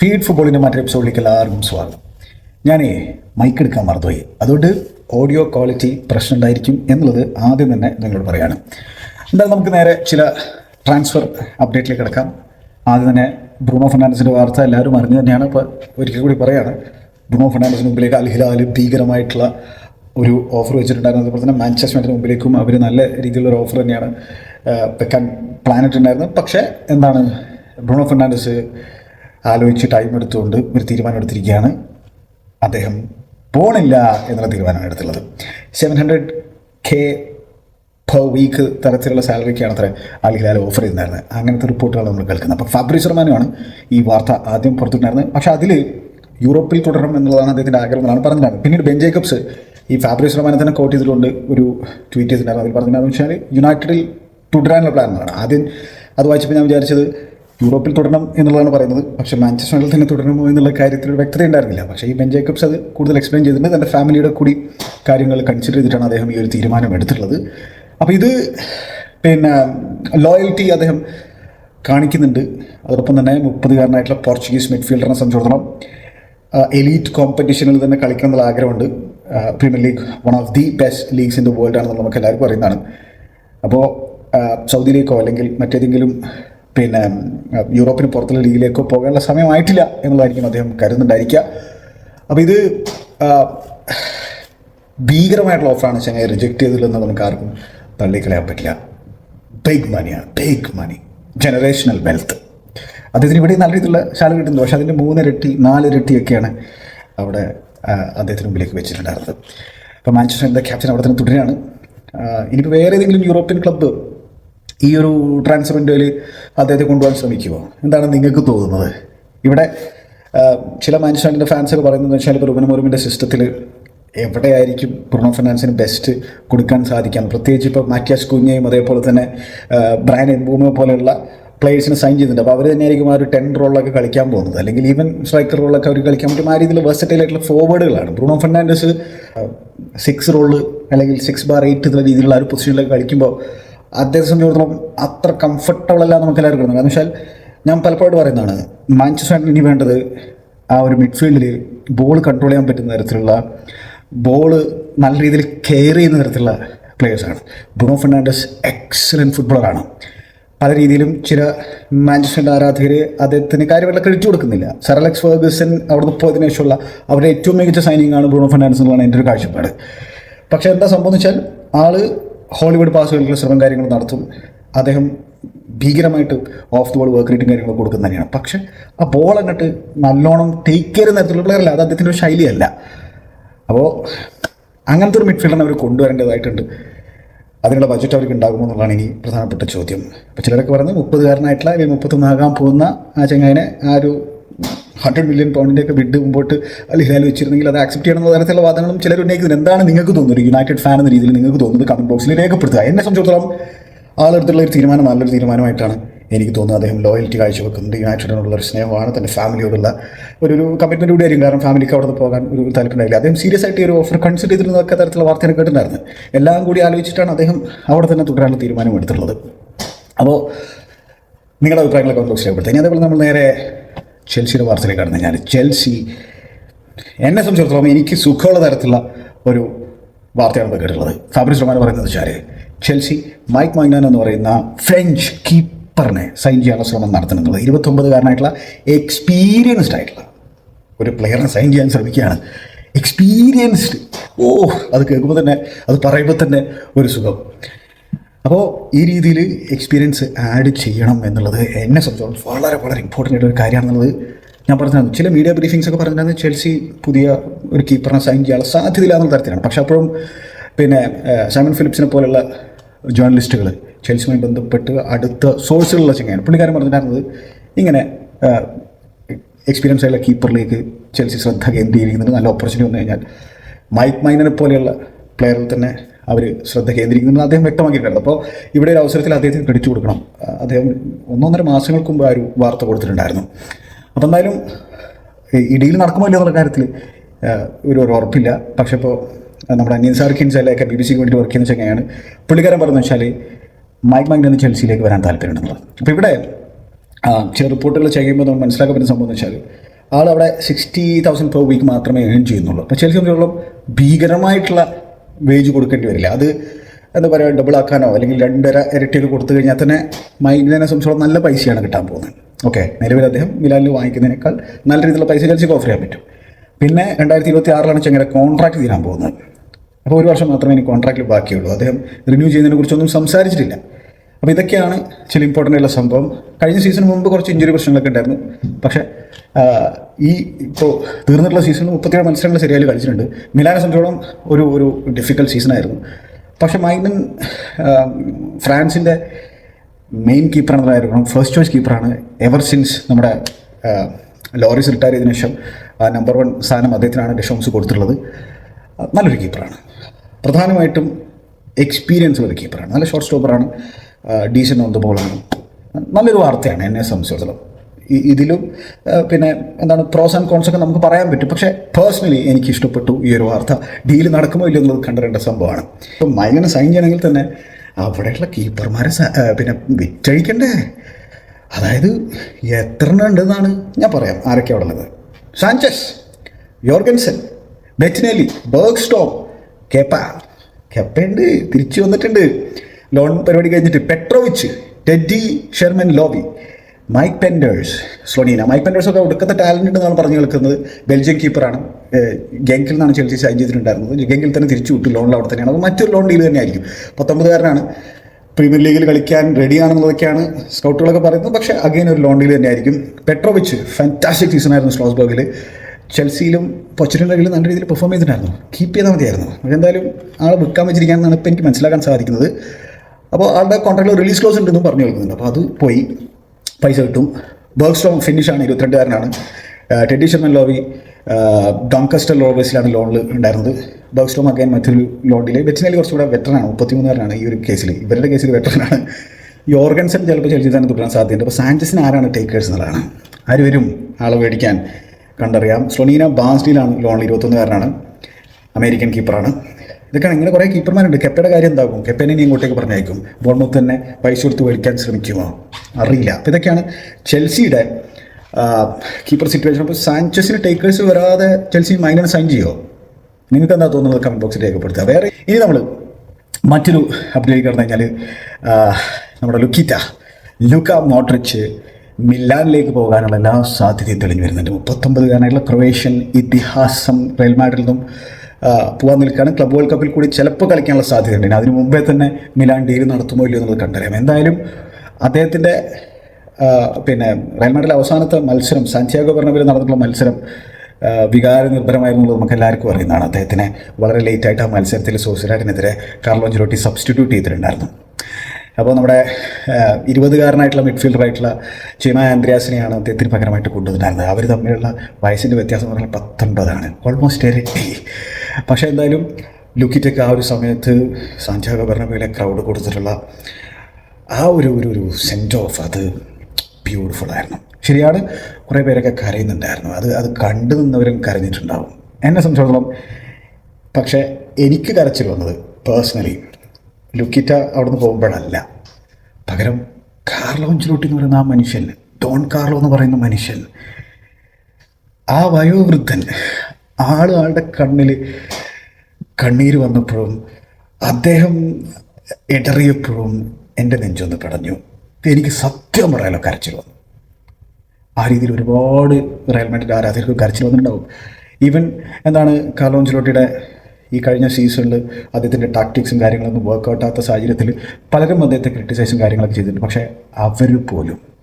Feed ഫുട്ബോളിന്റെ മറ്റൊരു എപ്പിസോഡിലേക്ക് എല്ലാവർക്കും സ്വാഗതം. ഞാനേ മൈക്ക് എടുക്കാൻ മറന്നുപോയി. അതുകൊണ്ട് ഓഡിയോ ക്വാളിറ്റി പ്രശ്നം ഉണ്ടായിരിക്കും എന്നുള്ളത് ആദ്യം തന്നെ നിങ്ങളോട് പറയാണ്. എന്തായാലും നമുക്ക് നേരെ ചില ട്രാൻസ്ഫർ അപ്ഡേറ്റിലേക്ക് കിടക്കാം. ആദ്യം തന്നെ ബ്രൂണോ ഫെർണാണ്ടസിന്റെ വാർത്ത എല്ലാവരും അറിഞ്ഞു തന്നെയാണ്. ഇപ്പോൾ ഒരിക്കൽ കൂടി പറയാണ് ബ്രൂണോ ഫെർണാണ്ടസിന് മുമ്പിലേക്ക് അൽഹിലാൽ ഭീകരമായിട്ടുള്ള ഒരു ഓഫർ വെച്ചിട്ടുണ്ടായിരുന്നു. അതുപോലെ തന്നെ മാഞ്ചസ്റ്റർ യുണൈറ്റഡിന് മുമ്പിലേക്കും അവർ നല്ല രീതിയിലുള്ള ഓഫർ തന്നെയാണ് വെക്കാൻ പ്ലാനിട്ടുണ്ടായിരുന്നത് പക്ഷേ എന്താണ്? ബ്രൂണോ ഫെർണാണ്ടസ് ആലോചിച്ച് ടൈം എടുത്തുകൊണ്ട് ഒരു തീരുമാനം എടുത്തിരിക്കുകയാണ്. അദ്ദേഹം പോണില്ല എന്നുള്ള തീരുമാനമാണ് എടുത്തുള്ളത് seven hundred K per week തരത്തിലുള്ള സാലറിക്കാണ് അത്ര അൽ ഹിലാൽ ഓഫർ ചെയ്തിട്ടുണ്ടായിരുന്നത്. അങ്ങനത്തെ റിപ്പോർട്ടുകളാണ് നമ്മൾ കേൾക്കുന്നത്. അപ്പോൾ ഫാബ്രിസ് റഹ്മാനുമാണ് ഈ വാർത്ത ആദ്യം പുറത്തുണ്ടായിരുന്നത് പക്ഷേ അതിൽ യൂറോപ്പിൽ തുടരണം എന്നുള്ളതാണ് അദ്ദേഹത്തിന്റെ ആഗ്രഹം എന്നാണ് പറഞ്ഞിട്ടുണ്ടായിരുന്നത്. പിന്നീട് ബെൻ ജേക്കബ്സ് ഈ ഫാബ്രിസ് റഹ്മാനെ തന്നെ കോട്ട് ചെയ്തിട്ടുണ്ട്. ഒരു ട്വീറ്റ് ചെയ്തിട്ടുണ്ടായിരുന്നു. അതിൽ പറഞ്ഞിട്ടുണ്ടായിരുന്നു വെച്ചാൽ യുണൈറ്റഡിൽ തുടരാനുള്ള പ്ലാൻ എന്നാണ്. ആദ്യം അത് വായിച്ചപ്പോൾ ഞാൻ വിചാരിച്ചത് യൂറോപ്പിൽ തുടരണം എന്നുള്ളതാണ് പറയുന്നത്. പക്ഷേ മാഞ്ചസ്റ്ററിൽ തന്നെ തുടരണമോ എന്നുള്ള കാര്യത്തിൽ ഒരു വ്യക്തത ഉണ്ടായിരുന്നില്ല. പക്ഷേ ഈ ബെൻ ജേക്കബ്സ് അത് കൂടുതൽ എക്സ്പ്ലെയിൻ ചെയ്തിട്ടുണ്ട്. തന്റെ ഫാമിലിയുടെ കൂടി കാര്യങ്ങൾ കൺസിഡർ ചെയ്തിട്ടാണ് അദ്ദേഹം ഈ ഒരു തീരുമാനം എടുത്തിട്ടുള്ളത്. അപ്പോൾ ഇത് പിന്നെ ലോയൽറ്റി അദ്ദേഹം കാണിക്കുന്നുണ്ട്. അതോടൊപ്പം തന്നെ മുപ്പതുകാരനായിട്ടുള്ള പോർച്ചുഗീസ് മിഡ്ഫീൽഡറിനെ സംബന്ധിച്ചിടത്തോളം എലീറ്റ് കോമ്പറ്റീഷനിൽ തന്നെ കളിക്കണം എന്നുള്ള ആഗ്രഹമുണ്ട്. Premier league one of the best leagues in the world ആണെന്ന് നമുക്ക് എല്ലാവർക്കും അറിയുന്നതാണ്. അപ്പോൾ സൗദിയിലേക്കോ അല്ലെങ്കിൽ മറ്റേതെങ്കിലും പിന്നെ യൂറോപ്പിന് പുറത്തുള്ള ലീഗിലേക്കോ പോകാനുള്ള സമയമായിട്ടില്ല എന്നുള്ളതായിരിക്കും അദ്ദേഹം കരുതുന്നുണ്ടായിരിക്കുക. അപ്പോൾ ഇത് ഭീകരമായിട്ടുള്ള ഓഫറാണ് ചങ്ങായി റിജക്റ്റ് ചെയ്തില്ലെന്ന് നമുക്ക് ആർക്കും തള്ളിക്കളയാൻ പറ്റില്ല. ബിഗ് മണിയാണ് ബിഗ് മണി ജനറേഷണൽ വെൽത്ത് അദ്ദേഹത്തിന് ഇവിടെ നല്ല രീതിയിലുള്ള ശാല കിട്ടുന്നു പക്ഷേ അതിന്റെ മൂന്നിരട്ടി നാലിരട്ടിയൊക്കെയാണ് അവിടെ അദ്ദേഹത്തിന് മുമ്പിലേക്ക് വെച്ചിട്ടുണ്ടായിരുന്നത്. അപ്പോൾ മാഞ്ചസ്റ്ററിന്റെ ക്യാപ്റ്റൻ അവിടെ തന്നെ തുടരുകയാണ്. ഇനിയിപ്പോൾ വേറെ ഏതെങ്കിലും യൂറോപ്യൻ ക്ലബ്ബ് ഈ ഒരു ട്രാൻസ്ഫർ വിൻഡോയിൽ അദ്ദേഹത്തെ കൊണ്ടുപോകാൻ ശ്രമിക്കുമോ എന്താണ് നിങ്ങൾക്ക് തോന്നുന്നത്? ഇവിടെ ചില ഫാൻസ് ഫാൻസൊക്കെ പറയുന്നത് വെച്ചാൽ ഇപ്പോൾ റുബൻ മോറുമിന്റെ സിസ്റ്റത്തിൽ എവിടെയായിരിക്കും പ്രണോ ഫിനാൻസിന് ബെസ്റ്റ് കൊടുക്കാൻ സാധിക്കാം? പ്രത്യേകിച്ച് ഇപ്പോൾ മാറ്റിയാസ് കുഞ്ഞയും അതേപോലെ തന്നെ ബ്രാൻ എംബൂമോ പോലെയുള്ള പ്ലേയേഴ്സിന് സൈൻ ചെയ്തിട്ടുണ്ട് അപ്പോൾ അവർ തന്നെയായിരിക്കും ആ ഒരു ടെൻ റോളൊക്കെ കളിക്കാൻ പോകുന്നത്. അല്ലെങ്കിൽ ഈവൻ സ്ട്രൈക്കർ റോളൊക്കെ അവർ കളിക്കാൻ പറ്റും. ആ രീതിയിൽ ആയിട്ടുള്ള ഫോർവേഡുകളാണ് ബ്രൂണോ ഫെർണാൻഡസ് സിക്സ് റോൾ അല്ലെങ്കിൽ സിക്സ് ബാർ എയ്റ്റ് എന്നുള്ള രീതിയിലുള്ള ആ ഒരു പൊസിഷനിലൊക്കെ കളിക്കുമ്പോൾ അദ്ദേഹത്തെ സംബന്ധിച്ചിടത്തോളം അത്ര കംഫർട്ടബിൾ അല്ല നമുക്ക് എല്ലാവർക്കും കാരണം കാരണം വെച്ചാൽ ഞാൻ പലപ്പോഴും പറയുന്നതാണ് മാഞ്ചസ്റ്റർ ഇനി വേണ്ടത് ആ ഒരു മിഡ്ഫീൽഡിൽ ബോൾ കൺട്രോൾ ചെയ്യാൻ പറ്റുന്ന തരത്തിലുള്ള ബോൾ നല്ല രീതിയിൽ കെയർ ചെയ്യുന്ന തരത്തിലുള്ള പ്ലേയേഴ്സാണ് ബ്രൂണോ ഫെർണാണ്ടസ് എക്സലന്റ് ഫുട്ബോളറാണ് പല രീതിയിലും ചില മാഞ്ചസ്റ്റർ ആരാധകർ അദ്ദേഹത്തിന് കാര്യമായിട്ട് ക്രെഡിറ്റ് കൊടുക്കുന്നില്ല. സർ അലക്സ് ഫെർഗസൺ അവിടുന്ന് പോയതിനു ശേഷമുള്ള അവരുടെ ഏറ്റവും മികച്ച സൈനിങ് ആണ് ബ്രൂണോ ഫെർണാണ്ടസ് എന്നുള്ളതാണ് എന്റെ ഒരു കാഴ്ചപ്പാട്. പക്ഷേ എന്താ സംഭവം വെച്ചാൽ ആൾ ഹോളിവുഡ് പാസുകളിലുള്ള ശ്രമം കാര്യങ്ങൾ നടത്തും. അദ്ദേഹം ഭീകരമായിട്ട് ഓഫ് ദി ബോൾ വർക്ക് റേറ്റും കാര്യങ്ങളൊക്കെ കൊടുക്കുന്ന തന്നെയാണ്. പക്ഷേ ആ ബോൾ അങ്ങോട്ട് നല്ലോണം ടേക്ക് കെയർ തരത്തിലുള്ള പ്ലെയർ അല്ല. അത് അദ്ദേഹത്തിന്റെ ഒരു ശൈലിയല്ല. അപ്പോൾ അങ്ങനത്തെ ഒരു മിഡ്ഫീൽഡറിനെ അവർ കൊണ്ടുവരേണ്ടതായിട്ടുണ്ട്. അതിനുള്ള ബജറ്റ് അവർക്ക് ഉണ്ടാകുമോ എന്നുള്ളതാണ് ഇനി പ്രധാനപ്പെട്ട ചോദ്യം. അപ്പോൾ ചിലരൊക്കെ പറയുന്നത് മുപ്പതുകാരനായിട്ടുള്ള അല്ലെങ്കിൽ മുപ്പത്തൊന്നാകാൻ പോകുന്ന ആ ചെങ്ങായിനെ ആ ഒരു ഹൺഡ്രഡ് മില്യൺ പൗണ്ടിന്റെ ഒക്കെ ബിഡ് മുമ്പോട്ട് അൽ ഹിലാൽ വെച്ചിരുന്നെങ്കിൽ അത് ആക്സെപ്റ്റ് ചെയ്യണമെന്ന തരത്തിലുള്ള വാദങ്ങളും ചിലർ ഉന്നയിക്കുന്നുണ്ട് എന്താണ് നിങ്ങൾക്ക് തോന്നുന്നത്? യുണൈറ്റഡ് ഫാൻ എന്ന രീതിയിൽ നിങ്ങൾക്ക് തോന്നുന്നത്? കമന്റ് ബോക്സിൽ രേഖപ്പെടുത്തുക. എന്നെ സംബന്ധിച്ചിടത്തോളം ആളെടുത്തുള്ള ഒരു തീരുമാനം നല്ലൊരു തീരുമാനമായിട്ടാണ് എനിക്ക് തോന്നുന്നത്. അദ്ദേഹം ലോയൽറ്റി കാഴ്ചവെക്കുന്നുണ്ട് യുണൈറ്റഡിനോടുള്ള ഒരു സ്നേഹമാണ്. തന്റെ ഫാമിലിയോടുള്ള ഒരു ഒരു കമ്മിറ്റ്മെന്റ് കൂടി ആയിരിക്കും. കാരണം ഫാമിലിക്ക് അവിടെ പോകാൻ ഒരു താല്പര്യമില്ല അദ്ദേഹം സീരിയസ് ആയിട്ട് ഒരു ഓഫർ കൺസിഡർ ചെയ്തിരുന്നതൊക്കെ തരത്തിലുള്ള വാർത്തകൾ കേട്ടിട്ടുണ്ടായിരുന്നു എല്ലാം കൂടി ആലോചിച്ചിട്ടാണ് അദ്ദേഹം അവിടെ തന്നെ തുടരാനുള്ള തീരുമാനം എടുത്തിട്ടുള്ളത്. അപ്പോൾ നിങ്ങളുടെ അഭിപ്രായങ്ങളൊക്കെ ഒന്ന് രേഖപ്പെടുത്തുക. ഇനി അതേപോലെ നമ്മൾ നേരെ ചെൽസിയുടെ വാർത്തയിലേക്ക് കടന്നു ഞാൻ. ചെൽസി എന്നെ സംബന്ധിച്ചിടത്തോളം എനിക്ക് സുഖമുള്ള തരത്തിലുള്ള ഒരു വാർത്തയാണ് ഇപ്പോൾ കേട്ടിട്ടുള്ളത്. ഫാബ്രിസ് റൊമാൻ പറയുന്നത് വെച്ചാൽ ചെൽസി മൈക്ക് മൈനാൻ എന്ന് പറയുന്ന ഫ്രഞ്ച് കീപ്പറിനെ സൈൻ ചെയ്യാനുള്ള ശ്രമം നടത്തുന്നുള്ളത് ഇരുപത്തൊമ്പതുകാരനായിട്ടുള്ള എക്സ്പീരിയൻസ്ഡ് ആയിട്ടുള്ള ഒരു പ്ലെയറിനെ സൈൻ ചെയ്യാൻ ശ്രമിക്കുകയാണ്. എക്സ്പീരിയൻസ്ഡ്. ഓ അത് കേൾക്കുമ്പോൾ തന്നെ അത് പറയുമ്പോൾ തന്നെ ഒരു സുഖം. അപ്പോൾ ഈ രീതിയിൽ എക്സ്പീരിയൻസ് ആഡ് ചെയ്യണം എന്നുള്ളത് എന്നെ സംബന്ധിച്ചോളം വളരെ വളരെ ഇമ്പോർട്ടന്റ് ആയിട്ട് ഒരു കാര്യമാണെന്നുള്ളത് ഞാൻ പറഞ്ഞതാണ് ചില മീഡിയ ബ്രീഫിങ്സ് ഒക്കെ പറഞ്ഞിട്ടുണ്ടെങ്കിൽ ചെൽസി പുതിയ ഒരു കീപ്പറിനെ സൈൻ ചെയ്യാനുള്ള സാധ്യതയില്ല എന്നുള്ള തരത്തിലാണ്. പക്ഷേ അപ്പോഴും പിന്നെ സൈമൺ ഫിലിപ്സിനെ പോലുള്ള ജേർണലിസ്റ്റുകൾ ചെൽസിയുമായി ബന്ധപ്പെട്ട് അടുത്ത സോഴ്സുകളുള്ള ചെങ്ങാണ് പുള്ളിക്കാരൻ പറഞ്ഞിട്ടുണ്ടായിരുന്നത് ഇങ്ങനെ എക്സ്പീരിയൻസ് ആയുള്ള കീപ്പറിലേക്ക് ചെൽസി ശ്രദ്ധ കേന്ദ്രീകരിക്കുന്നുണ്ട് നല്ല ഓപ്പർച്യൂണിറ്റി വന്നു കഴിഞ്ഞാൽ. മൈക്ക് മൈനനെ പോലെയുള്ള പ്ലെയറിൽ തന്നെ അവർ ശ്രദ്ധ കേന്ദ്രീകരിക്കുന്നത് അദ്ദേഹം വ്യക്തമാക്കിയിട്ടുണ്ട്. അപ്പോൾ ഇവിടെ ഒരു അവസരത്തിൽ അദ്ദേഹത്തിന് ക്രെഡിറ്റ് കൊടുക്കണം. അദ്ദേഹം ഒന്നൊന്നര മാസങ്ങൾക്ക് മുമ്പ് ആ ഒരു വാർത്ത കൊടുത്തിട്ടുണ്ടായിരുന്നു. അപ്പോൾ എന്തായാലും ഇടിയിൽ നടക്കുമോ ഇല്ലയോ എന്നുള്ള കാര്യത്തിൽ ഒരു ഉറപ്പില്ല. പക്ഷേ ഇപ്പോൾ നമ്മുടെ അനിയൻ സാർ കിൻസലൊക്കെ ബി ബി സിക്ക് വേണ്ടി വർക്ക് ചെയ്യുന്ന ചെങ്ങയാണ് പുള്ളിക്കാരൻ പറഞ്ഞു വെച്ചാൽ മൈക്ക് മൈക്കിന് ചെൽസിയിലേക്ക് വരാൻ താല്പര്യമുണ്ടെന്നുള്ളത് അപ്പോൾ ഇവിടെ ചില റിപ്പോർട്ടുകൾ ചെയ്യുമ്പോൾ നമ്മൾ മനസ്സിലാക്കാൻ പറ്റുന്ന സംഭവം എന്ന് വെച്ചാൽ ആൾ അവിടെ സിക്സ്റ്റി തൗസൻഡ് പെർ വീക്ക് മാത്രമേ ഏൺ ചെയ്യുന്നുള്ളൂ. അപ്പോൾ ചെൽസി സംബന്ധിച്ചോളം ഭീകരമായിട്ടുള്ള വേജ് കൊടുക്കേണ്ടി വരില്ല. അത് എന്താ പറയുക ഡബിൾ ആക്കാനോ അല്ലെങ്കിൽ രണ്ടര ഇരട്ടിയൊക്കെ കൊടുത്തു കഴിഞ്ഞാൽ തന്നെ മൈഗ്ലിനെ സംബന്ധിച്ചോളം നല്ല പൈസയാണ് കിട്ടാൻ പോകുന്നത്. ഓക്കെ നിലവിൽ അദ്ദേഹം മിലാനിൽ വാങ്ങിക്കുന്നതിനേക്കാൾ നല്ല രീതിയിലുള്ള പൈസ ചെൽസിക്ക് ഓഫർ ചെയ്യാൻ പറ്റും. പിന്നെ രണ്ടായിരത്തി ഇരുപത്തി ആറിലാണ് ചെങ്ങനെ കോൺട്രാക്ട് തീരാൻ പോകുന്നത്. അപ്പോൾ ഒരു വർഷം മാത്രമേ ഇനി കോൺട്രാക്റ്റിൽ ബാക്കിയുള്ളൂ. അദ്ദേഹം റിന്യൂ ചെയ്യുന്നതിനെ കുറിച്ചൊന്നും സംസാരിച്ചിട്ടില്ല. അപ്പോൾ ഇതൊക്കെയാണ് ചില ഇമ്പോർട്ടന്റ് ഉള്ള സംഭവം. കഴിഞ്ഞ സീസൺ മുമ്പ് കുറച്ച് ഇഞ്ചുറി പ്രശ്നങ്ങളൊക്കെ ഉണ്ടായിരുന്നു. പക്ഷേ ഈ ഇപ്പോൾ തീർന്നിട്ടുള്ള സീസൺ മുപ്പത്തിയേഴ് മത്സരങ്ങൾ ശരിയായി കളിച്ചിട്ടുണ്ട്. മിലാനെ സംബന്ധിച്ചോളം ഒരു ഒരു ഡിഫിക്കൽട്ട് സീസണായിരുന്നു പക്ഷേ മൈനൻ ഫ്രാൻസിന്റെ മെയിൻ കീപ്പറാണെന്നായിരിക്കണം ഫസ്റ്റ് ചോയ്സ് കീപ്പറാണ് എവർ സിൻസ് നമ്മുടെ ലോറീസ് റിട്ടയർ ചെയ്തതിനു ശേഷം നമ്പർ വൺ സ്ഥാനം അദ്ദേഹത്തിനാണ് ഡിഷോംസ് കൊടുത്തിട്ടുള്ളത്. നല്ലൊരു കീപ്പറാണ് പ്രധാനമായിട്ടും എക്സ്പീരിയൻസ് ഉള്ള ഒരു കീപ്പറാണ് നല്ല ഷോർട്ട് സ്റ്റോപ്പറാണ് ഡീസന്റ് ഓൺ ദ ബോളാണ് നല്ലൊരു വാർത്തയാണ് എന്നെ സംബന്ധിച്ചിടത്തോളം. ഇതിലും പിന്നെ എന്താണ് പ്രോസ് ആൻഡ് കോൺസ് ഒക്കെ നമുക്ക് പറയാൻ പറ്റും. പക്ഷേ പേഴ്സണലി എനിക്ക് ഇഷ്ടപ്പെട്ടു ഈ ഒരു വാർത്ത. ഡീൽ നടക്കുമോ ഇല്ലയോ എന്നുള്ളത് കണ്ടറേണ്ട സംഭവമാണ്. ഇപ്പം മൈങ്ങനെ സൈൻ ചെയ്യണമെങ്കിൽ തന്നെ അവിടെയുള്ള കീപ്പർമാരെ പിന്നെ വിറ്റഴിക്കണ്ടേ? അതായത് എത്ര എണ്ണം ഉണ്ടെന്നാണ് ഞാൻ പറയാം. ആരൊക്കെ അവിടെ ഉള്ളത്? സാഞ്ചസ് യോർഗൻസൺ ബെറ്റിനലി ബേർഗ് സ്റ്റോം കെപ്പ കെപ്പയുണ്ട് തിരിച്ചു വന്നിട്ടുണ്ട്. ലോൺ പരിപാടി കഴിഞ്ഞിട്ട് Petrovic Teddy Sherman lobby Mike Penders Slonina Mike Penders ഒക്കെ ഒടുക്കത്തെ ടാലന്റ് എന്നാണ് പറഞ്ഞു കേൾക്കുന്നത്. ബെൽജിയം കീപ്പറാണ് ഗെങ്കിൽ നിന്നാണ് ചെൽസി സൈൻ ചെയ്തിട്ടുണ്ടായിരുന്നത്. ഗെങ്കിൽ തന്നെ തിരിച്ചു വിട്ടു. ലോണിൽ അവിടെ തന്നെയാണ്. അത് മറ്റൊരു ലോൺ ഡീൽ തന്നെയായിരിക്കും. പത്തൊമ്പതുകാരനാണ്. പ്രീമിയർ ലീഗിൽ കളിക്കാൻ റെഡിയാണെന്നുള്ളതൊക്കെയാണ് സ്കൗട്ടുകളൊക്കെ പറയുന്നത്. പക്ഷേ അഗൈൻ ഒരു ലോൺ ഡീൽ തന്നെയായിരിക്കും. പെട്രോവിച്ച് ഫാന്റാസ്റ്റിക് സീസണായിരുന്നു സ്ലോസ്ബർഗിൽ ചെൽസിയിലും പൊച്ചറ്റിന്റെങ്കിലും നല്ല രീതിയിൽ പെർഫോം ചെയ്തിട്ടുണ്ടായിരുന്നു. കീപ്പ് ചെയ്താൽ മതിയായിരുന്നു. എന്തായാലും ആളെ വിൽക്കാൻ വെച്ചിരിക്കുകയാണെന്നാണ് ഇപ്പോൾ എനിക്ക് മനസ്സിലാക്കാൻ സാധിക്കുന്നത്. അപ്പോൾ ആളുടെ കോൺട്രാക്റ്റിൽ റിലീസ് ക്ലോസ് ഉണ്ടെന്നും പറഞ്ഞു കൊടുക്കുന്നുണ്ട് അപ്പോൾ അത് പോയി. പൈസ കിട്ടും. ബർഗ് സ്ട്രോങ് ഫിനിഷാണ് ഇരുപത്തിരണ്ടുകാരനാണ്. ടെഡി ഷെർമൻ ലോവി ഡോങ്കസ്റ്റർ ലോവേസിലാണ് ലോണിൽ ഉണ്ടായിരുന്നത്. ബർഗ് സ്ട്രോം അഗൈൻ മറ്റൊരു ലോണിൽ വെറ്റിനലി കുറച്ചുകൂടെ വെറ്ററാണ് മുപ്പത്തിമൂന്നുകാരനാണ് ഈ ഒരു കേസിൽ ഇവരുടെ കേസിൽ വെറ്ററാണ് യോർഗൻസൺ ചിലപ്പോൾ ചെൽസി തന്നെ തുടരാൻ സാധ്യതയുണ്ട്. അപ്പോൾ സാഞ്ചസിന് ആരാണ് ടേക്കേഴ്സ് എന്നുള്ളതാണ്. ആര് വരും ആളെ മേടിക്കാൻ കണ്ടറിയാം. സ്ലൊനീന ബാസ്റ്റിലാണ് ലോണിൽ ഇരുപത്തൊന്നുകാരനാണ്. അമേരിക്കൻ കീപ്പറാണ് ഇതൊക്കെയാണ് ഇങ്ങനെ കുറേ കീപ്പർമാരുണ്ട് കെപ്പയുടെ കാര്യം എന്താകും? കെപ്പനെ ഇനി ഇങ്ങോട്ടേക്ക് പറഞ്ഞയക്കും. ബോൾമൂത്ത് തന്നെ പൈസ കൊടുത്ത് മേടിക്കാൻ ശ്രമിക്കുമോ? അറിയില്ല. അപ്പോൾ ഇതൊക്കെയാണ് ചെൽസിയുടെ കീപ്പർ സിറ്റുവേഷൻ അപ്പോൾ സാഞ്ചസിന് ടേക്കേഴ്സ് വരാതെ ചെൽസി മൈനസ് സൈൻ ചെയ്യുമോ നിങ്ങൾക്ക് എന്താ തോന്നുന്നത് കമന്റ് ബോക്സിൽ രേഖപ്പെടുത്തുക. വേറെ ഇനി നമ്മൾ മറ്റൊരു അപ്ഡേറ്റ് കടന്നു കഴിഞ്ഞാൽ നമ്മുടെ ലുക്കിറ്റ. ലുക്ക മോട്രിച്ച് മില്ലാനിലേക്ക് പോകാനുള്ള എല്ലാ സാധ്യതയും തെളിഞ്ഞു വരുന്നുണ്ട്. മുപ്പത്തൊമ്പതുകാരനായിട്ടുള്ള ക്രൊയേഷ്യൻ ഇതിഹാസം റയൽ നിന്നും പോകാൻ നിൽക്കുകയാണ്. ക്ലബ് വേൾഡ് കപ്പിൽ കൂടി ചിലപ്പോൾ കളിക്കാനുള്ള സാധ്യതയുണ്ട്. അതിനു മുമ്പേ തന്നെ മിലാൻ ഡീൽ നടത്തുമോ ഇല്ലയോ എന്നുള്ളത് കണ്ടറിയാം. എന്തായാലും അദ്ദേഹത്തിന്റെ പിന്നെ റയൽ അവസാനത്തെ മത്സരം സാന്റിയാഗോ ബെർണബിൽ നടന്നിട്ടുള്ള മത്സരം വികാര നിർഭരമായിരുന്നുള്ളത് നമുക്ക് എല്ലാവർക്കും അറിയുന്നതാണ്. അദ്ദേഹത്തിന് വളരെ ലേറ്റായിട്ട് ആ മത്സരത്തിൽ സോസിലാറ്റിനെതിരെ കാർലോ അഞ്ചലോട്ടി സബ്സ്റ്റിറ്റ്യൂട്ട് ചെയ്തിട്ടുണ്ടായിരുന്നു. അപ്പോൾ നമ്മുടെ ഇരുപതുകാരനായിട്ടുള്ള മിഡ്ഫീൽഡറായിട്ടുള്ള ചീമ ആൻഡ്രിയാസിനെയാണ് അദ്ദേഹത്തിന് പകരമായിട്ട് കൊണ്ടുവന്നിട്ടുണ്ടായിരുന്നത്. അവർ തമ്മിലുള്ള വയസ്സിന്റെ വ്യത്യാസം എന്ന് പറഞ്ഞാൽ പത്തൊൻപതാണ്. ഓൾമോസ്റ്റ് ഇരട്ടി പക്ഷേ എന്തായാലും ലുക്കിറ്റൊക്കെ ആ ഒരു സമയത്ത് സാന്റിയാഗോ ബെർണബിലെ ക്രൗഡ് കൊടുത്തിട്ടുള്ള ആ ഒരു ഒരു ഒരു സെന്റ് ഓഫ് അത് ബ്യൂട്ടിഫുൾ ആയിരുന്നു. ശരിയാണ് കുറേ പേരൊക്കെ കരയുന്നുണ്ടായിരുന്നു. അത് അത് കണ്ടു നിന്നവരും കരഞ്ഞിട്ടുണ്ടാവും. എന്നെ സംബന്ധിച്ചിടത്തോളം പക്ഷേ എനിക്ക് കരച്ചിൽ വന്നത് പേഴ്സണലി ലുക്കിറ്റ അവിടുന്ന് പോകുമ്പോഴല്ല. പകരം കാർലോ അഞ്ചലോട്ടി എന്ന് പറയുന്ന ആ മനുഷ്യൻ ഡോൺ കാർലോ എന്ന് പറയുന്ന മനുഷ്യൻ ആ വയോവൃദ്ധൻ ആൾ ആളുടെ കണ്ണിൽ കണ്ണീര് വന്നപ്പോഴും അദ്ദേഹം ഇടറിയപ്പോഴും എന്റെ നെഞ്ചൊന്ന് പിടഞ്ഞു. എനിക്ക് സത്യം പറയാലോ കരച്ചിൽ വന്നു. ആ രീതിയിൽ ഒരുപാട് റയൽ മാഡ്രിഡ് ആരാധകർക്ക് കരച്ചിൽ വന്നിട്ടുണ്ടാവും. ഈവൻ എന്താണ് കാലോഞ്ചിലോട്ടിയുടെ ഈ കഴിഞ്ഞ സീസണിൽ അദ്ദേഹത്തിന്റെ ടാക്ടിക്സും കാര്യങ്ങളൊന്നും വർക്കൗട്ടാത്ത സാഹചര്യത്തിൽ പലരും അദ്ദേഹത്തെ ക്രിട്ടിസൈസും കാര്യങ്ങളൊക്കെ ചെയ്തിട്ടുണ്ട്. പക്ഷേ അവർ പോലും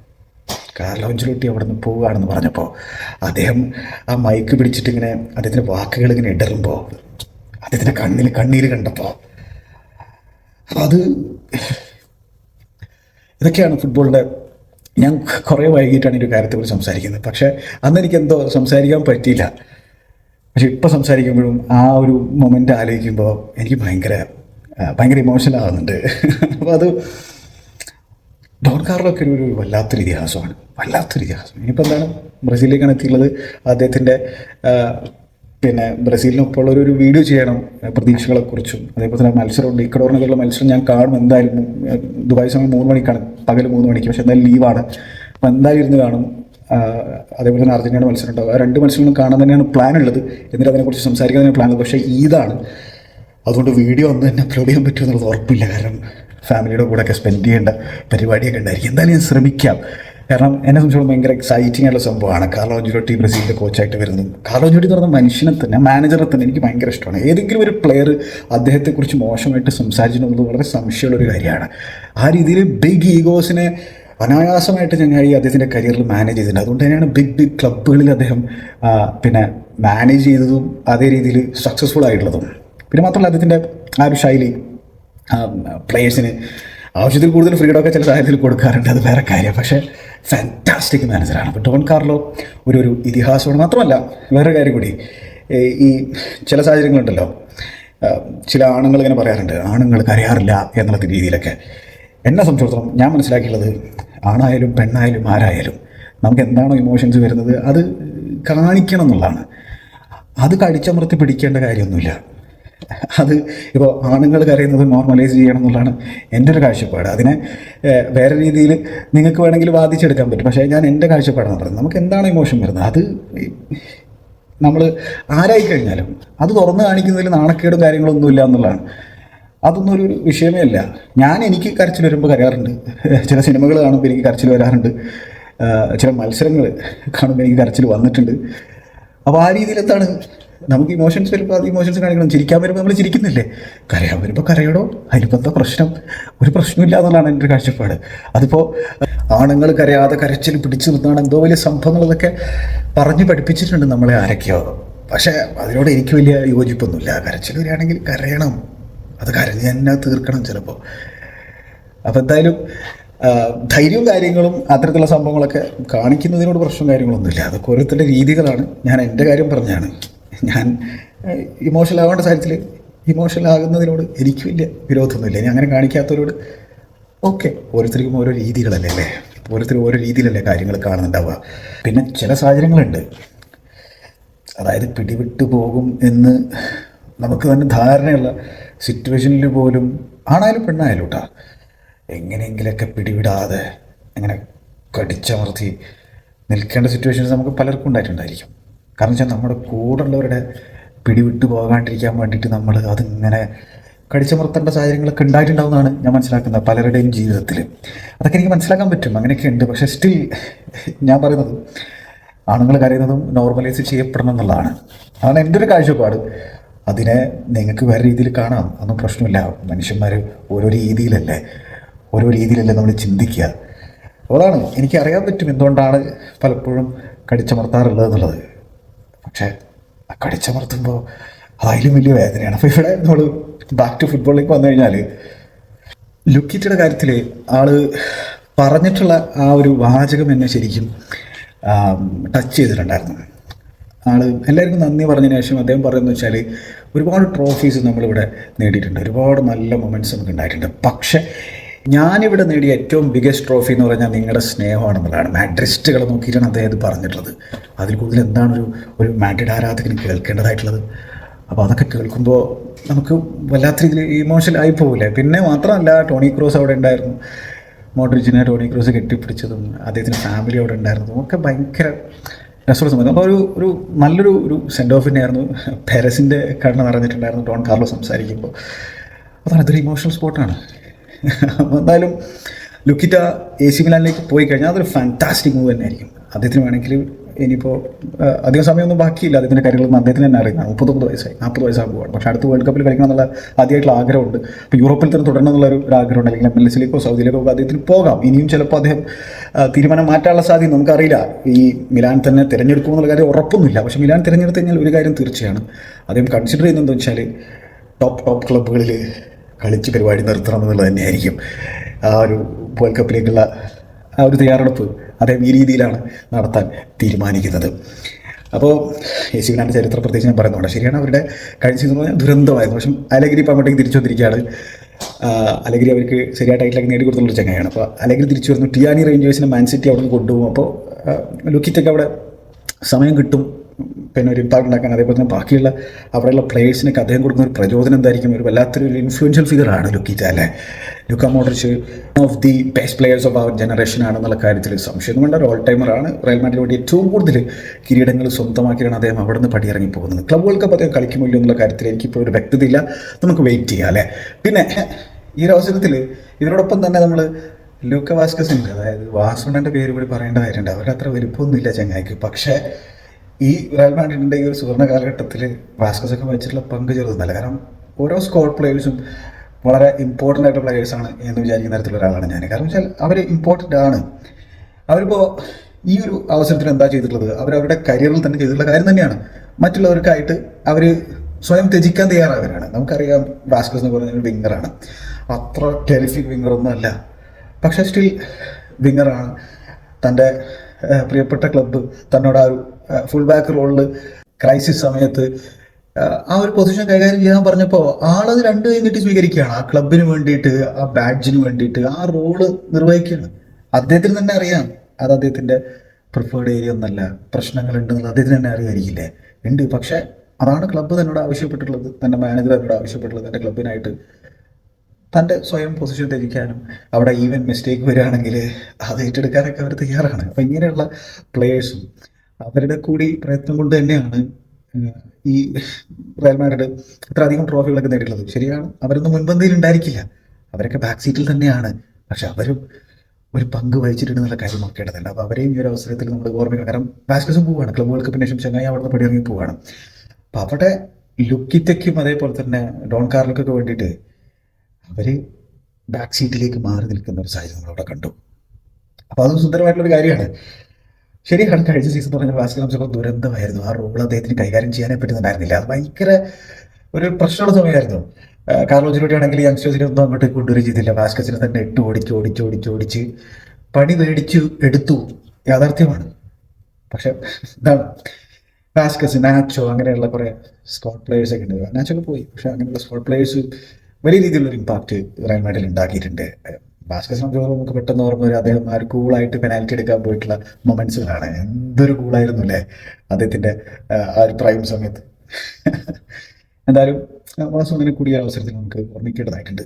കാർലോ അഞ്ചലോട്ടി അവിടെ നിന്ന് പോവുകയാണെന്ന് പറഞ്ഞപ്പോൾ അദ്ദേഹം ആ മൈക്ക് പിടിച്ചിട്ട് ഇങ്ങനെ അദ്ദേഹത്തിന്റെ വാക്കുകൾ ഇങ്ങനെ ഇടറുമ്പോൾ അദ്ദേഹത്തിന്റെ കണ്ണിൽ കണ്ണീര് കണ്ടപ്പോൾ അപ്പോൾ അത് ഇതൊക്കെയാണ് ഫുട്ബോളിന്റെ ഞാൻ കുറേ വൈകിട്ടാണ് ഈ ഒരു കാര്യത്തെക്കുറിച്ച് സംസാരിക്കുന്നത്. പക്ഷേ അന്ന് എനിക്ക് എന്തോ സംസാരിക്കാൻ പറ്റിയില്ല. പക്ഷെ ഇപ്പോൾ സംസാരിക്കുമ്പോഴും ആ ഒരു മൊമെന്റ് ആലോചിക്കുമ്പോൾ എനിക്ക് ഭയങ്കര ഭയങ്കര ഇമോഷണൽ ആകുന്നുണ്ട് അപ്പോൾ അത് ഡോൺ കാർലൊക്കെ ഒരു ഒരു വല്ലാത്തൊരു ഇതിഹാസമാണ്. വല്ലാത്തൊരു ഇതിഹാസം. ഇനിയിപ്പോൾ എന്താണ്? ബ്രസീലിലേക്കാണ് എത്തിയുള്ളത് അദ്ദേഹത്തിന്റെ പിന്നെ ബ്രസീലിനൊപ്പമുള്ള ഒരു വീഡിയോ ചെയ്യണം പ്രതീക്ഷകളെക്കുറിച്ചും. അതേപോലെ തന്നെ മത്സരമുണ്ട്. ഇക്കഡോറിനൊക്കെയുള്ള മത്സരം ഞാൻ കാണും. എന്തായാലും ദുബായ് സമയം മൂന്ന് മണിക്കാണ്. പകൽ മൂന്ന് മണിക്ക്. പക്ഷേ എന്തായാലും ലീവാണ്. അപ്പം എന്തായാലും ഇരുന്ന് കാണും. അതേപോലെ തന്നെ അർജന്റീന മത്സരം ഉണ്ടാവും രണ്ട് മത്സരങ്ങളും കാണാൻ തന്നെയാണ് പ്ലാൻ ഉള്ളത്. എന്നിട്ട് അതിനെക്കുറിച്ച് സംസാരിക്കാൻ തന്നെ പ്ലാൻ ഉള്ളത്. പക്ഷേ ഈദാണ് അതുകൊണ്ട് വീഡിയോ ഒന്നും തന്നെ അപ്ലോഡ് ചെയ്യാൻ പറ്റുമെന്നുള്ളത് ഉറപ്പില്ല. കാരണം ഫാമിലിയുടെ കൂടെ ഒക്കെ സ്പെൻഡ് ചെയ്യേണ്ട പരിപാടിയൊക്കെ ഉണ്ടായിരിക്കും. എന്തായാലും ഞാൻ ശ്രമിക്കാം. കാരണം എന്നെ സംബന്ധിച്ചോളം ഭയങ്കര എക്സൈറ്റിംഗ് ആയിട്ടുള്ള സംഭവമാണ്. കാർലോ അഞ്ചുലോട്ടി ബ്രസീലിന്റെ കോച്ചായിട്ട് വരുന്നത്. കാർലോ അഞ്ചുലോട്ടി എന്ന് പറഞ്ഞ മനുഷ്യനെ തന്നെ മാനേജറെ തന്നെ എനിക്ക് ഭയങ്കര ഇഷ്ടമാണ്. ഏതെങ്കിലും ഒരു പ്ലെയർ അദ്ദേഹത്തെക്കുറിച്ച് മോശമായിട്ട് സംസാരിച്ചിട്ടുള്ളത് വളരെ സംശയമുള്ള ഒരു കാര്യമാണ്. ആ രീതിയിൽ ബിഗ് ഈഗോസിനെ അനായാസമായിട്ട് ഈ അദ്ദേഹത്തിന്റെ കരിയറിൽ മാനേജ് ചെയ്തിട്ടുണ്ട്. അതുകൊണ്ട് തന്നെയാണ് ബിഗ് ബിഗ് ക്ലബ്ബുകളിൽ അദ്ദേഹം പിന്നെ മാനേജ് ചെയ്തതും അതേ രീതിയിൽ സക്സസ്ഫുൾ ആയിട്ടുള്ളതും. പിന്നെ മാത്രമല്ല അദ്ദേഹത്തിന്റെ ആ ഒരു ശൈലി പ്ലേയേഴ്സിന് ആവശ്യത്തിൽ കൂടുതൽ ഫ്രീഡമൊക്കെ ചില സാഹചര്യത്തിൽ കൊടുക്കാറുണ്ട്. അത് വേറെ കാര്യം. പക്ഷേ ഫാന്റാസ്റ്റിക് മാനേജറാണ് അപ്പോൾ ഡോൺ കാർലോ ഒരു ഒരു ഇതിഹാസമാണ്. മാത്രമല്ല വേറെ കാര്യം കൂടി. ഈ ചില സാഹചര്യങ്ങളുണ്ടല്ലോ. ചില ആണുങ്ങൾ ഇങ്ങനെ പറയാറുണ്ട്. ആണുങ്ങൾക്ക് അറിയാറില്ല എന്നുള്ള രീതിയിലൊക്കെ. എന്നെ സംബന്ധിച്ചിടത്തോളം ഞാൻ മനസ്സിലാക്കിയുള്ളത് ആണായാലും പെണ്ണായാലും ആരായാലും നമുക്ക് എന്താണോ ഇമോഷൻസ് വരുന്നത് അത് കാണിക്കണം എന്നുള്ളതാണ്. അത് കടിച്ചമർത്തി പിടിക്കേണ്ട കാര്യമൊന്നുമില്ല. അത് ഇപ്പോൾ ആണുങ്ങൾ കരയുന്നത് നോർമലൈസ് ചെയ്യണം എന്നുള്ളതാണ് എന്റെ ഒരു കാഴ്ചപ്പാട്. അതിനെ വേറെ രീതിയിൽ നിങ്ങൾക്ക് വേണമെങ്കിൽ വാദിച്ചെടുക്കാൻ പറ്റും. പക്ഷേ ഞാൻ എന്റെ കാഴ്ചപ്പാടാണ് പറയുന്നത്. നമുക്ക് എന്താണ് ഇമോഷൻ വരുന്നത്? അത് നമ്മൾ ആരായി കഴിഞ്ഞാലും അത് തുറന്ന് കാണിക്കുന്നതിൽ നാണക്കേടും കാര്യങ്ങളൊന്നും ഇല്ല എന്നുള്ളതാണ്. അതൊന്നും ഒരു വിഷയമേ അല്ല. ഞാൻ എനിക്ക് കരച്ചിൽ വരുമ്പോൾ കരയാറുണ്ട്. ചില സിനിമകൾ കാണുമ്പോൾ എനിക്ക് കരച്ചിൽ വരാറുണ്ട്. ചില മത്സരങ്ങൾ കാണുമ്പോൾ എനിക്ക് കരച്ചിൽ വന്നിട്ടുണ്ട്. അപ്പോൾ ആ രീതിയിൽ എന്താണ് നമുക്ക് ഇമോഷൻസ് വരുമ്പോൾ അത് ഇമോഷൻസ് കാണിക്കണം. ചിരിക്കാൻ വരുമ്പോൾ നമ്മൾ ചിരിക്കുന്നില്ലേ? കരയാൻ വരുമ്പോൾ കരയടോ അതിലിപ്പോൾ എന്താ പ്രശ്നം? ഒരു പ്രശ്നമില്ല എന്നുള്ളതാണ് എന്റെ കാഴ്ചപ്പാട്. അതിപ്പോൾ ആണുങ്ങൾ കരയാതെ കരച്ചിൽ പിടിച്ചു നിർത്തുന്നതാണ് എന്തോ വലിയ സംഭവങ്ങളതൊക്കെ പറഞ്ഞു പഠിപ്പിച്ചിട്ടുണ്ട് നമ്മളെ ആരൊക്കെയോ. പക്ഷേ അതിനോട് എനിക്ക് വലിയ യോജിപ്പൊന്നുമില്ല. കരച്ചിൽ വരികയാണെങ്കിൽ കരയണം. അത് കരഞ്ഞ് തന്നെ തീർക്കണം ചിലപ്പോൾ അപ്പോൾ എന്തായാലും ധൈര്യവും കാര്യങ്ങളും അത്തരത്തിലുള്ള സംഭവങ്ങളൊക്കെ കാണിക്കുന്നതിനോട് പ്രശ്നവും കാര്യങ്ങളൊന്നുമില്ല. അതൊക്കെ ഓരോരുത്തരുടെ രീതികളാണ്. ഞാൻ എന്റെ കാര്യം പറഞ്ഞാണ് ഞാൻ ഇമോഷണൽ ആവേണ്ട സാഹചര്യത്തിൽ ഇമോഷണൽ ആകുന്നതിനോട് എനിക്ക് വലിയ വിരോധമൊന്നുമില്ല. ഇനി അങ്ങനെ കാണിക്കാത്തവരോട് ഓക്കെ. ഓരോരുത്തർക്കും ഓരോ രീതികളല്ലേ അല്ലേ? ഓരോരുത്തരും ഓരോ രീതിയിലല്ലേ കാര്യങ്ങൾ കാണുന്നുണ്ടാവുക. പിന്നെ ചില സാഹചര്യങ്ങളുണ്ട്. അതായത് പിടിവിട്ടു പോകും എന്ന് നമുക്ക് തന്നെ ധാരണയുള്ള സിറ്റുവേഷനിൽ പോലും ആണായാലും പെണ്ണായാലും കേട്ടോ എങ്ങനെയെങ്കിലൊക്കെ പിടിവിടാതെ അങ്ങനെ കടിച്ചമർത്തി നിൽക്കേണ്ട സിറ്റുവേഷൻസ് നമുക്ക് പലർക്കും ഉണ്ടായിട്ടുണ്ടായിരിക്കും. കാരണം വെച്ചാൽ നമ്മുടെ കൂടെയുള്ളവരുടെ പിടിവിട്ട് പോകാണ്ടിരിക്കാൻ വേണ്ടിയിട്ട് നമ്മൾ അതിങ്ങനെ കടിച്ചമർത്തേണ്ട സാഹചര്യങ്ങളൊക്കെ ഉണ്ടായിട്ടുണ്ടാവുന്നതാണ് ഞാൻ മനസ്സിലാക്കുന്നത് പലരുടെയും ജീവിതത്തിൽ അതൊക്കെ എനിക്ക് മനസ്സിലാക്കാൻ പറ്റും. അങ്ങനെയൊക്കെ ഉണ്ട്. പക്ഷേ സ്റ്റിൽ ഞാൻ പറയുന്നത് ആണുങ്ങൾ കരയുന്നതും നോർമലൈസ് ചെയ്യപ്പെടണം എന്നുള്ളതാണ്. അതാണ് എന്റെ ഒരു കാഴ്ചപ്പാട്. അതിനെ നിങ്ങൾക്ക് വേറെ രീതിയിൽ കാണാം. അതൊന്നും പ്രശ്നമില്ല. മനുഷ്യന്മാർ ഓരോ രീതിയിലല്ലേ? ഓരോ രീതിയിലല്ലേ നമ്മൾ ചിന്തിക്കുക. അതാണ്. എനിക്കറിയാൻ പറ്റും എന്തുകൊണ്ടാണ് പലപ്പോഴും കടിച്ചമർത്താറുള്ളത് എന്നുള്ളത്. പക്ഷേ കടിച്ചമർത്തുമ്പോൾ അതിലും വലിയ വേദനയാണ്. അപ്പോൾ ഇവിടെ നമ്മൾ ബാക്ക് ടു ഫുട്ബോളിലേക്ക് വന്നു കഴിഞ്ഞാൽ ലുക്കിറ്റയുടെ കാര്യത്തിൽ ആൾ പറഞ്ഞിട്ടുള്ള ആ ഒരു വാചകം എന്നെ ശരിക്കും ടച്ച് ചെയ്തിട്ടുണ്ടായിരുന്നു. ആൾ എല്ലാവർക്കും നന്ദി പറഞ്ഞതിന് ശേഷം അദ്ദേഹം പറയുന്നത് വെച്ചാൽ ഒരുപാട് ട്രോഫീസ് നമ്മളിവിടെ നേടിയിട്ടുണ്ട്. ഒരുപാട് നല്ല മൊമെന്റ്സ് നമുക്ക് ഉണ്ടായിട്ടുണ്ട് പക്ഷേ ഞാനിവിടെ നേടിയ ഏറ്റവും ബിഗസ്റ്റ് ട്രോഫി എന്ന് പറഞ്ഞാൽ നിങ്ങളുടെ സ്നേഹമാണെന്നുള്ളതാണ്. മാഡ്രിസ്റ്റുകളെ നോക്കിയിട്ടാണ് അദ്ദേഹം ഇത് പറഞ്ഞിട്ടുള്ളത്. അതിൽ കൂടുതൽ എന്താണ് ഒരു ഒരു മാഡ്രിഡ് ആരാധകന് കേൾക്കേണ്ടതായിട്ടുള്ളത്? അപ്പോൾ അതൊക്കെ കേൾക്കുമ്പോൾ നമുക്ക് വല്ലാത്ത രീതിയിൽ ഇമോഷണൽ ആയി പോകില്ലേ പിന്നെ മാത്രമല്ല ടോണി ക്രോസ് അവിടെ ഉണ്ടായിരുന്നു. മോഡ്രിച്ചിനെ ടോണി ക്രോസ് കെട്ടിപ്പിടിച്ചതും അദ്ദേഹത്തിന്റെ ഫാമിലി അവിടെ ഉണ്ടായിരുന്നതും ഒക്കെ ഭയങ്കര രസമുള്ള സമയത്ത്. അപ്പോൾ ഒരു ഒരു നല്ലൊരു ഒരു സെൻഡ് ഓഫ് ആയിരുന്നു പെരസിന്റെ കണ്ണ് നിറഞ്ഞിട്ടുണ്ടായിരുന്നു ഡോൺ കാർലോ സംസാരിക്കുമ്പോൾ. അതാണ് ഇതൊരു ഇമോഷണൽ സ്പോട്ടാണ് അപ്പോൾ എന്തായാലും ലുക്കിറ്റ എ സി മിലാനിലേക്ക് പോയി കഴിഞ്ഞാൽ അതൊരു ഫാന്റാസ്റ്റിക് മൂവ് തന്നെയായിരിക്കും. അദ്ദേഹത്തിന് വേണമെങ്കിൽ ഇനിയിപ്പോൾ അധികം സമയമൊന്നും ബാക്കിയില്ല അദ്ദേഹത്തിന്റെ കാര്യങ്ങളൊന്നും അദ്ദേഹത്തിന് തന്നെ അറിയാം. മുപ്പത്തൊമ്പത് വയസ്സായി. നാൽപ്പത് വയസ്സാകുമ്പോഴാണ് പക്ഷേ അടുത്ത വേൾഡ് കപ്പിൽ കളിക്കണം എന്നുള്ള ആദ്യമായിട്ടുള്ള ആഗ്രഹമുണ്ട്. അപ്പോൾ യൂറോപ്പിൽ തന്നെ തുടരണമെന്നുള്ള ഒരു ആഗ്രഹമുണ്ട്. അല്ലെങ്കിൽ എം എൽ എസിലേക്കോ സൗദിയിലേക്കോ അദ്ദേഹത്തിന് പോകാം. ഇനിയും ചിലപ്പോൾ അദ്ദേഹം തീരുമാനം മാറ്റാനുള്ള സാധ്യത നമുക്കറിയില്ല. ഈ മിലാൻ തന്നെ തിരഞ്ഞെടുക്കും എന്നുള്ള കാര്യം ഉറപ്പൊന്നുമില്ല. പക്ഷേ മിലാൻ തിരഞ്ഞെടുത്ത് കഴിഞ്ഞാൽ ഒരു കാര്യം തീർച്ചയാണ്. അദ്ദേഹം കൺസിഡർ ചെയ്യുന്നത് എന്താ വെച്ചാൽ ടോപ്പ് ടോപ്പ് ക്ലബ്ബുകളിൽ കളിച്ച് പരിപാടി നിർത്തണം എന്നുള്ളത് തന്നെയായിരിക്കും. ആ ഒരു വേൾഡ് കപ്പിലേക്കുള്ള ആ ഒരു തയ്യാറെടുപ്പ് അദ്ദേഹം ഈ രീതിയിലാണ് നടത്താൻ തീരുമാനിക്കുന്നത്. അപ്പോൾ മിലാന്റെ ചരിത്രം പ്രത്യേകിച്ച് ഞാൻ പറയുന്നുണ്ട് ശരിയാണ് അവരുടെ കഴിഞ്ഞ സീസൺ പറഞ്ഞാൽ ദുരന്തമായിരുന്നു. പക്ഷേ അലഗിരി ഇപ്പോൾ അങ്ങോട്ടേക്ക് തിരിച്ചു വന്നിരിക്കുകയാണ് അലഗിരി അവർക്ക് ശരിയായ ടൈറ്റിലൊക്കെ നേടിക്കൊടുത്തുള്ള ചങ്ങയാണ് അപ്പോൾ അലഗിരി തിരിച്ചു വരുന്നു. ടിയാനി റേഞ്ചേഴ്സിനെ മാൻ സിറ്റി അവിടെ കൊണ്ടുപോകും. അപ്പോൾ ലുക്കിറ്റൊക്കെ അവിടെ സമയം കിട്ടും. പിന്നെ ഒരു ഇമ്പാക്ട് ഉണ്ടാക്കാൻ. അതേപോലെ തന്നെ ബാക്കിയുള്ള അവിടെയുള്ള പ്ലേയേഴ്സിനൊക്കെ അദ്ദേഹം കൊടുക്കുന്ന ഒരു പ്രചോദനം എന്തായിരിക്കും? ഒരു വല്ലാത്തൊരു ഇൻഫ്ലുവൻഷ്യൽ ഫിഗറാണ് ലുക്കിറ്റ അല്ലേ? Luka Modric of the best players of our generation ആണെന്നുള്ള കാര്യത്തിൽ സംശയം വേണ്ട. ഒരു ഓൾ ടൈമറാണ് റയൽ മാഡ്രിഡ് വേണ്ടി ഏറ്റവും കൂടുതൽ കിരീടങ്ങൾ സ്വന്തമാക്കിയാണ് അദ്ദേഹം അവിടെ നിന്ന് പടിയിറങ്ങി പോകുന്നത്. ക്ലബ് വേൾഡ് കപ്പ് അദ്ദേഹം കളിക്കുമല്ലോ എന്നുള്ള കാര്യത്തിൽ എനിക്കിപ്പോൾ ഒരു വ്യക്തതയില്ല. നമുക്ക് വെയിറ്റ് ചെയ്യാം അല്ലേ? പിന്നെ ഈ ഒരു അവസരത്തിൽ ഇതിനോടൊപ്പം തന്നെ നമ്മൾ ലൂക്ക വാസ്കസിന്റെ അതായത് വാസുണ്ണന്റെ പേര് കൂടി പറയേണ്ട കാര്യമുണ്ട്. അവരത്ര വലുപ്പമൊന്നുമില്ല ചങ്ങായിക്ക്. പക്ഷേ ഈ റയൽ മാഡ്രിഡിന്റെ ഈ ഒരു സുവർണ കാലഘട്ടത്തിൽ വാസ്കസ് ഒക്കെ വഹിച്ചിട്ടുള്ള പങ്ക് ചെറുതല്ല കാരണം ഓരോ സ്കോഡ് പ്ലേയേഴ്സും വളരെ ഇമ്പോർട്ടന്റ് ആയിട്ടുള്ള പ്ലേയേഴ്സാണ് എന്ന് വിചാരിക്കുന്ന തരത്തിലുള്ള ഒരാളാണ് ഞാൻ കാരണം വെച്ചാൽ അവർ ഇമ്പോർട്ടന്റ് ആണ്. അവരിപ്പോൾ ഈ ഒരു അവസരത്തിൽ എന്താ ചെയ്തിട്ടുള്ളത്? അവർ അവരുടെ കരിയറിൽ തന്നെ ചെയ്തിട്ടുള്ള കാര്യം തന്നെയാണ്. മറ്റുള്ളവർക്കായിട്ട് അവർ സ്വയം ത്യജിക്കാൻ തയ്യാറായവരാണ് നമുക്കറിയാം വാസ്കസ് എന്ന് ഒരു വിങ്ങറാണ് അത്ര ടെലിഫിക് വിങ്ങറൊന്നും അല്ല. പക്ഷേ സ്റ്റിൽ വിങ്ങറാണ് തന്റെ പ്രിയപ്പെട്ട ക്ലബ്ബ് തന്നോട് ആ ഒരു ഫുൾ ബാക്ക് റോളിൽ ക്രൈസിസ് സമയത്ത് ആ ഒരു പൊസിഷൻ കൈകാര്യം ചെയ്യാൻ പറഞ്ഞപ്പോൾ ആളത് രണ്ട് കൈ സ്വീകരിക്കുകയാണ്. ആ ക്ലബിന് വേണ്ടിയിട്ട് ആ ബാഡ്ജിന് വേണ്ടിയിട്ട് ആ റോൾ നിർവഹിക്കുകയാണ്. അദ്ദേഹത്തിന് തന്നെ അറിയാം. അത് അദ്ദേഹത്തിന്റെ പ്രിഫേർഡ് ഏരിയ ഒന്നല്ല. പ്രശ്നങ്ങൾ പ്രശ്നങ്ങളുണ്ടെന്നുള്ളത് അദ്ദേഹത്തിന് തന്നെ അറിയായിരിക്കില്ലേ? ഉണ്ട്. പക്ഷേ അതാണ് ക്ലബ്ബ് തന്നോട് ആവശ്യപ്പെട്ടിട്ടുള്ളത്. തന്റെ മാനേജർ തന്നോട് ആവശ്യപ്പെട്ടുള്ളത് തന്റെ ക്ലബിനായിട്ട് തന്റെ സ്വയം പൊസിഷൻ ധരിക്കാനും അവിടെ ഈവൻ മിസ്റ്റേക്ക് വരികയാണെങ്കിൽ അത് ഏറ്റെടുക്കാനൊക്കെ അവർ തയ്യാറാണ്. അപ്പം ഇങ്ങനെയുള്ള പ്ലേയേഴ്സും അവരുടെ കൂടി പ്രയത്നം കൊണ്ട് തന്നെയാണ് ഈ റയൽ മാഡ്രിഡ് ഇത്ര അധികം ട്രോഫികളൊക്കെ നേടിയിട്ടുള്ളത്. ശരിയാണ് അവരൊന്നും മുൻപന്തിയിൽ ഉണ്ടായിരിക്കില്ല. അവരൊക്കെ ബാക്ക് സീറ്റിൽ തന്നെയാണ്. പക്ഷെ അവരും ഒരു പങ്ക് വഹിച്ചിട്ടുണ്ടെന്നുള്ള കാര്യം നോക്കേണ്ടതുണ്ട്. അപ്പോൾ അവരെയും ഈ ഒരു അവസരത്തിൽ നമ്മൾ ഓർമ്മിക്കണം. കാരണം ബാസ്കസും പോവുകയാണ്. വേൾഡ് കപ്പിന് ശേഷം ചങ്ങായി അവിടെ നിന്ന് പടിയിറങ്ങി പോവുകയാണ്. അപ്പം അവിടെ ലുക്കിറ്റയ്ക്കും അതേപോലെ തന്നെ ഡോൺ കാർലക്കൊക്കെ വേണ്ടിയിട്ട് അവർ ബാക്ക് സീറ്റിലേക്ക് മാറി നിൽക്കുന്ന ഒരു സാഹചര്യം നമ്മളവിടെ കണ്ടു. അപ്പോൾ അതും സുന്ദരമായിട്ടുള്ളൊരു കാര്യമാണ്. ശരിയാണ് കഴിഞ്ഞ സീസൺ പറഞ്ഞാൽ ബാസ്കറ്റ് നമുക്ക് ദുരന്തമായിരുന്നു. ആ റോൾ അദ്ദേഹത്തിന് കൈകാര്യം ചെയ്യാനേ പറ്റുന്നുണ്ടായിരുന്നില്ല. അത് ഭയങ്കര ഒരു പ്രശ്നമുള്ള സമയമായിരുന്നു. കാർലോജിലൂടെ ആണെങ്കിൽ യങ്സ്റ്റേഴ്സിനെ ഒന്നും അങ്ങോട്ട് കൊണ്ടുവരികയും ചെയ്തില്ല. വാസ്കസിനെ തന്നെ ഇട്ട് ഓടിച്ച് ഓടിച്ച് ഓടിച്ച് ഓടിച്ച് പണി മേടിച്ചു എടുത്തു. യാഥാർത്ഥ്യമാണ്. പക്ഷെ ഇതാണ്. വാസ്കസ് നാച്ചോ അങ്ങനെയുള്ള കുറേ സ്കോട്ട് പ്ലേയേഴ്സ് ഒക്കെ ഉണ്ട്. നാച്ചോ ഒക്കെ പോയി. പക്ഷെ അങ്ങനെയുള്ള സ്കോട്ട് പ്ലേയേഴ്സ് വലിയ രീതിയിലുള്ള ഇമ്പാക്റ്റ് റയൽ മെഡൽ ഉണ്ടാക്കിയിട്ടുണ്ട്. ബാസ്കസ് നമുക്ക് പെട്ടെന്ന് ഓർമ്മ വരും. അദ്ദേഹം ആ ഒരു കൂളായിട്ട് പെനാൽറ്റി എടുക്കാൻ പോയിട്ടുള്ള മൊമെന്റ്സുകളാണ് എന്തൊരു കൂളായിരുന്നു അല്ലേ? അദ്ദേഹത്തിന്റെ ആ, ഒരു പ്രൈം സമയത്ത്. എന്തായാലും വാസുവിനെ കൂടിയ അവസരത്തിൽ നമുക്ക് ഓർമ്മിക്കേണ്ടതായിട്ടുണ്ട്.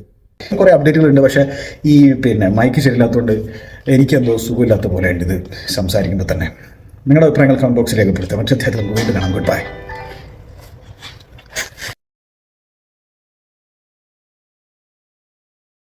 കുറേ അപ്ഡേറ്റുകളുണ്ട് പക്ഷേ ഈ പിന്നെ മൈക്ക് ശരിയില്ലാത്തതുകൊണ്ട് എനിക്കെന്തോ സുഖമില്ലാത്ത പോലെ ഉണ്ട് ഇത് സംസാരിക്കുമ്പോൾ തന്നെ. നിങ്ങളുടെ അഭിപ്രായങ്ങൾ കമന്റ് ബോക്സിൽ രേഖപ്പെടുത്തുക മറ്റേ അദ്ദേഹത്തിൽ വീണ്ടും കാണാം. Good bye